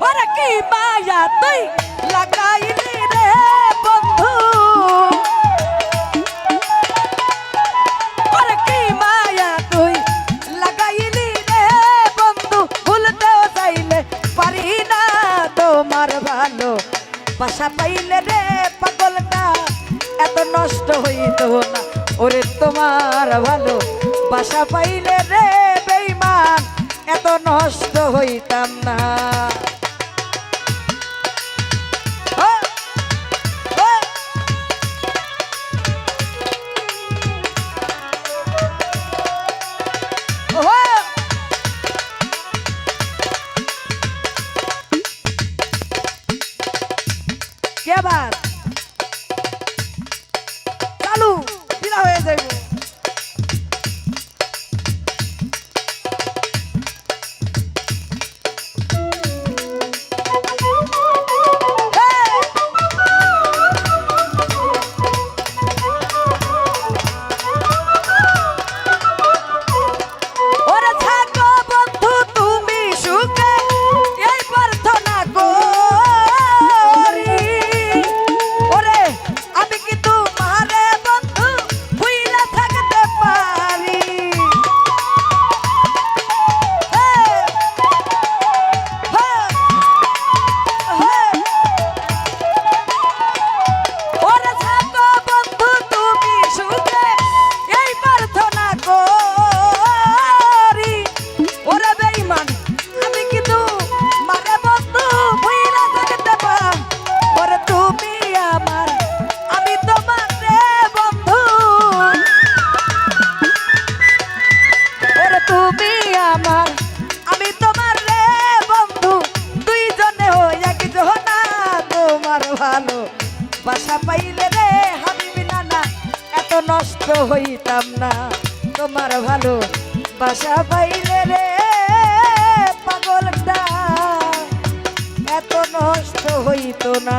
ওরে কি মায়া তুই লাগাইলি রে বন্ধু ওরে কি মায়া তুই লাগাইলি রে বন্ধু ভুলতেও চাইলে পারি না তোমার ভালো বাসা পাইলে রে পাগলটা এত নষ্ট হইতো না ওরে তোমার ভালো বাসা পাইলে রে বেইমান এত নষ্ট হইতাম না কে নষ্ট হইতাম না। তোমার ভালো বাসা পাইলে রে পাগলটা এত নষ্ট হইতো না।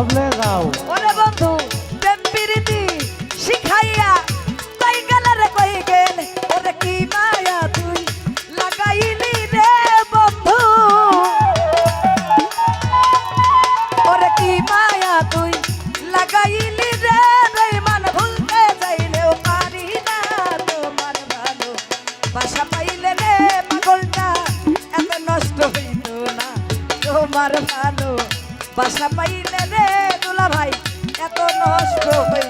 সবলে গাও ওরে বন্ধু, প্রেম প্রীতি শিখাইয়া কই গেলে রে কই গেলে? ওরে কি মায়া তুই লাগাইলি রে বন্ধু? ওরে কি মায়া তুই লাগাইলি রে? বেঈমান ভুলতে চাইলেও পারি না তোমার ভালো। বাসা পাইলে রে পাগলটা, এত নষ্ট হইত না তোমার ভালো। বাসা পাইলে রে দুলা ভাই এত নষ্ট হইত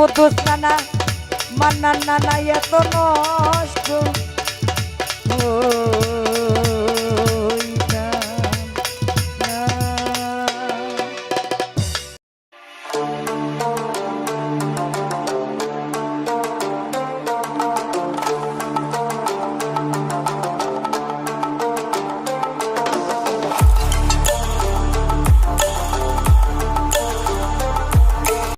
কুদ্দুস নানা মান্নান নানা এত নষ্ট।